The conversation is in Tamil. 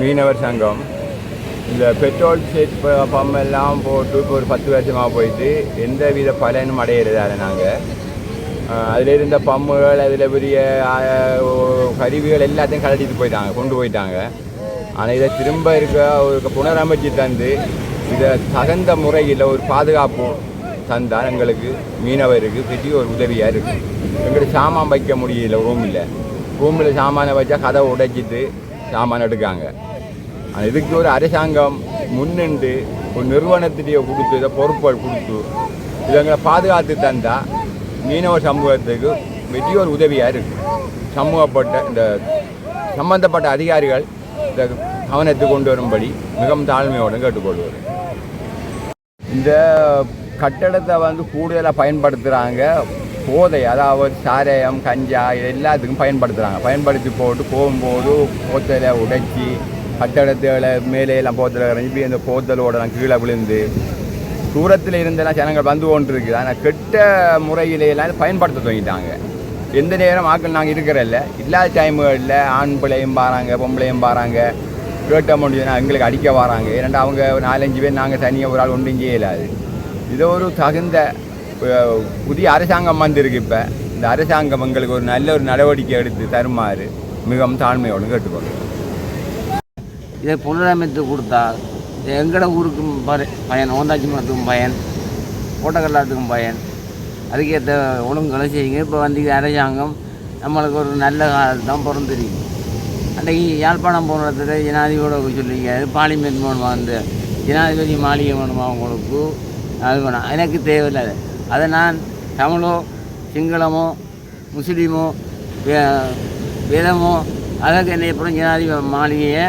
மீனவர் சங்கம். இந்த பெட்ரோல் சேர்ப்பு பம்ப் எல்லாம் போட்டு இப்போ ஒரு பத்து வருஷமாக போயிட்டு எந்த வித பலனும் அடையிறது அதில் நாங்கள் அதில் இருந்த பம்புகள் அதில் பெரிய கருவிகள் எல்லாத்தையும் கலட்டிட்டு போயிட்டாங்க கொண்டு போயிட்டாங்க. ஆனால் இதை திரும்ப இருக்க ஒரு புனரமைச்சு தந்து இதை தகுந்த முறையில் ஒரு பாதுகாப்பு தந்தால் எங்களுக்கு மீனவருக்கு பெரிய ஒரு உதவியாக இருக்குது எங்களுக்கு சாமான் வைக்க முடியல ரூமில். ரூமில் சாமானை வச்சா கதவை உடைச்சிட்டு சாமான் எடுக்காங்க. இதுக்கு ஒரு அரசாங்கம் முன்னின்று ஒரு நிறுவனத்திலேயே கொடுத்து இதை பொறுப்புகள் கொடுத்து இதை பாதுகாத்து தந்தால் மீனவ சமூகத்துக்கு பெரிய ஒரு உதவியாக இருக்குது சமூகப்பட்ட இந்த சம்பந்தப்பட்ட அதிகாரிகள் இந்த கவனத்துக்கு கொண்டு வரும்படி மிகவும் தாழ்மையோடு கேட்டுக்கொள்வது இந்த கட்டடத்தை வந்து கூடுதலாக பயன்படுத்துகிறாங்க போதை அதாவது சாராயம் கஞ்சா இது எல்லாத்துக்கும் பயன்படுத்துகிறாங்க பயன்படுத்தி போட்டு போகும்போது போத்தலை உடைச்சி கட்டடத்தில் மேலே எல்லாம் போத்தலை இறங்கி அந்த போத்தலோடலாம் கீழே விழுந்து தூரத்தில் இருந்தெல்லாம் ஜனங்கள் வந்து கொண்டு இருக்குது ஆனால் கெட்ட முறையிலெல்லாம் பயன்படுத்த தொடங்கிட்டாங்க. எந்த நேரம் ஆக்கள் நாங்கள் இருக்கிறல்ல இல்லாத டைமுகளில் ஆண் பிள்ளையும் பாராங்க பொம்பளையும் பாராங்க கேட்ட முடியுதுன்னா எங்களுக்கு அடிக்க வராங்க. ஏன்னா அவங்க நாலஞ்சு பேர் நாங்கள் தனியாக ஒரு ஆள் ஒன்றும் செய்யலாது இது ஒரு தகுந்த புதிய அரசாங்கம் வந்திருக்கு இப்போ. இந்த அரசாங்கம் எங்களுக்கு ஒரு நல்ல ஒரு நடவடிக்கை எடுத்து தருமாறு மிகவும் தாழ்மையோடு கேட்டுக்கொள்கிறோம். இதை புனரமைத்து கொடுத்தா இது எங்கட ஊருக்கும் பயன் ஓந்தாச்சி மரத்துக்கும் பயன் கோட்டக்கல்லாத்துக்கும் பயன். அதுக்கேற்ற ஒழுங்குகளை செய்யுங்க. இப்போ வந்து அரசாங்கம் நம்மளுக்கு ஒரு நல்ல காலத்து தான் பிறந்திருக்கு. அன்றைக்கி யாழ்ப்பாணம் போன இடத்துல ஜனாதிபதியோட சொல்லிங்க பார்லிமெண்ட் மூலமாக வந்து ஜனாதிபதி மாளிகை மூலமாக அவங்களுக்கு அது வேணும் எனக்கு தேவையில்லை அது. அதை நான் தமிழோ சிங்களமோ முஸ்லீமோ வேதமோ அதற்கு என்னை அப்புறம் ஜனாதிபதி மாளிகையை